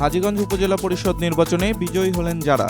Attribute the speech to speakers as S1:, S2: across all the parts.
S1: হাজীগঞ্জ উপজেলা পরিষদ নির্বাচনে বিজয়ী হলেন যারা।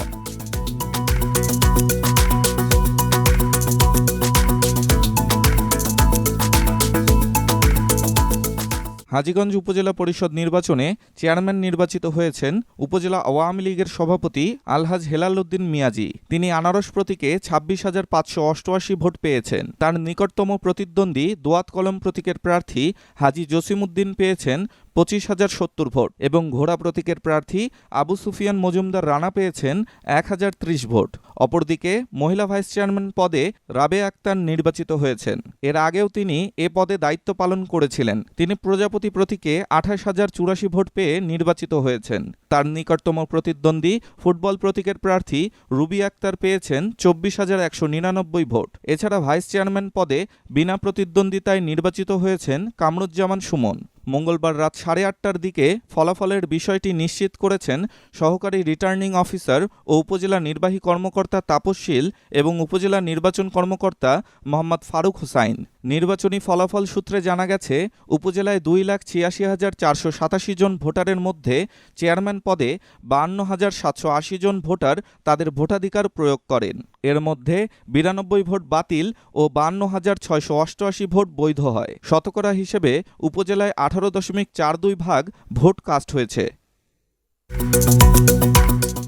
S1: হাজীগঞ্জ উপজেলা পরিষদ নির্বাচনে চেয়ারম্যান নির্বাচিত হয়েছেন উপজেলা আওয়ামী লীগের সভাপতি আলহাজ হেলাল উদ্দিন মিয়াজি। তিনি আনারস প্রতীকে ছাব্বিশ হাজার পাঁচশো অষ্টআশি ভোট পেয়েছেন। তার নিকটতম প্রতিদ্বন্দ্বী দোয়াত কলম প্রতীকের প্রার্থী হাজি জসিমউদ্দিন পেয়েছেন পঁচিশ হাজার সত্তর ভোট এবং ঘোড়া প্রতীকের প্রার্থী আবু সুফিয়ান মজুমদার রানা পেয়েছেন এক হাজার ত্রিশ ভোট। অপরদিকে মহিলা ভাইস চেয়ারম্যান পদে রাবে আক্তার নির্বাচিত হয়েছেন। এর আগেও তিনি এ পদে দায়িত্ব পালন করেছিলেন। তিনি প্রজাপতি প্রতীকে আঠাশ হাজার চুরাশি ভোট পেয়ে নির্বাচিত হয়েছেন। তার নিকটতম প্রতিদ্বন্দ্বী ফুটবল প্রতীকের প্রার্থী রুবি আক্তার পেয়েছেন চব্বিশ হাজার একশো নিরানব্বই ভোট। এছাড়া ভাইস চেয়ারম্যান পদে বিনা প্রতিদ্বন্দ্বিতায় নির্বাচিত হয়েছেন কামরুজ্জামান সুমন। মঙ্গলবার রাত সাড়ে আটটার দিকে ফলাফলের বিষয়টি নিশ্চিত করেছেন সহকারী রিটার্নিং অফিসার ও উপজেলা নির্বাহী কর্মকর্তা তাপসশীল এবং উপজেলা নির্বাচন কর্মকর্তা মোহাম্মদ ফারুক হুসাইন। নির্বাচনী ফলাফল সূত্রে জানা গেছে, উপজেলায় দুই লাখ ছিয়াশি হাজার চারশো সাতাশি জন ভোটারের মধ্যে চেয়ারম্যান পদে বান্ন হাজার সাতশো আশি জন ভোটার তাদের ভোটাধিকার প্রয়োগ করেন। এর মধ্যে বিরানব্বই ভোট বাতিল ও বান্ন হাজার ছয়শো অষ্টআশি ভোট বৈধ হয়। শতকরা হিসেবে উপজেলায় আঠারো দশমিক চার দুই ভাগ ভোট কাস্ট হয়েছে।